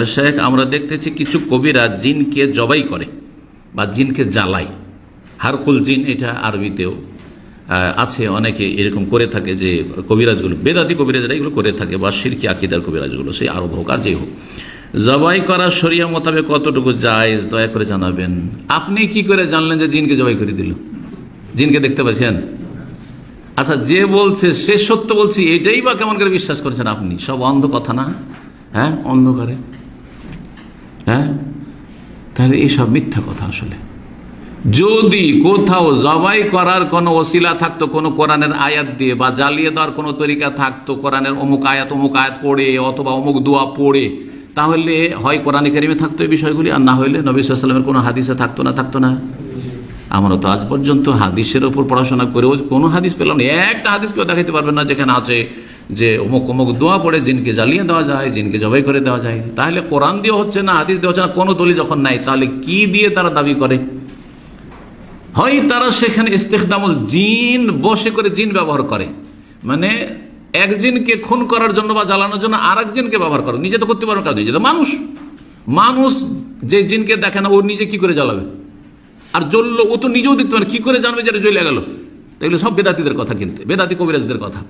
শেখ, আমরা দেখতেছি কিছু কবিরা জিনকে জবাই করে বা জিনকে জ্বালায়। হারকুল জিন এটা আরবিতেও আছে, অনেকে এরকম করে থাকে যে কবিরাজগুলো, বেদাতি কবিরাজরা এগুলো করে থাকে বা সিরকি আকিদার কবিরাজগুলো, সেই আরব হোক আর যেই হোক। জবাই করা শরিয়া মোতাবেক কতটুকু জায়েজ, দয়া করে জানাবেন। আপনি কি করে জানলেন যে জিনকে জবাই করে দিল? জিনকে দেখতে পাচ্ছেন? আচ্ছা যে বলছে, সে সত্য বলছি, এটাই বা কেমন করে বিশ্বাস করছেন আপনি? সব অন্ধ কথা না? হ্যাঁ অন্ধকারে? হ্যাঁ? তাহলে এইসব মিথ্যা কথা আসলে। যদি কোথাও জবাই করার কোনো ওসিলা থাকতো, কোনো কোরআনের আয়াত দিয়ে, বা জ্বালিয়ে দেওয়ার কোনো তরিকা থাকতো, কোরআনের অমুক আয়াত অমুক আয়াত পড়ে, অথবা অমুক দোয়া পড়ে, তাহলে হয় কোরআনে কারিমে থাকতো এই বিষয়গুলি, আর না হইলে নবী সাল্লামের কোনো হাদিসে থাকতো না থাকতো না। আমরা তো আজ পর্যন্ত হাদিসের ওপর পড়াশোনা করেও কোনো হাদিস পেলাম না। একটা হাদিস কেউ দেখাইতে পারবেন না যেখানে আছে যে অমুক অমুক দোয়া পড়ে জিনকে জ্বালিয়ে দেওয়া যায়, জিনকে জবাই করে দেওয়া যায়। তাহলে কোরআন দিয়ে হচ্ছে না, হাদিস দেওয়া হচ্ছে না, কোনো দলি যখন নাই, তাহলে কি দিয়ে তারা দাবি করে? হয় তারা সেখানে ইস্তেখদামুল জিন বসে করে জিন ব্যবহার করে। মানে এক জিনকে খুন করার জন্য বা জ্বালানোর জন্য আর এক জিনকে ব্যবহার করে। নিজে তো করতে পারবে কাজ নিজে তো মানুষ। মানুষ যে জিনকে দেখে না, ও নিজে কি করে জ্বালাবে? আর জ্বললো, ও তো নিজেও দেখতে পারে কি করে জানবে যে এটা জ্বলে গেল? এগুলো সব বেদাতিদের কথা কিনতে, বেদাতি কবিরাজদের কথা।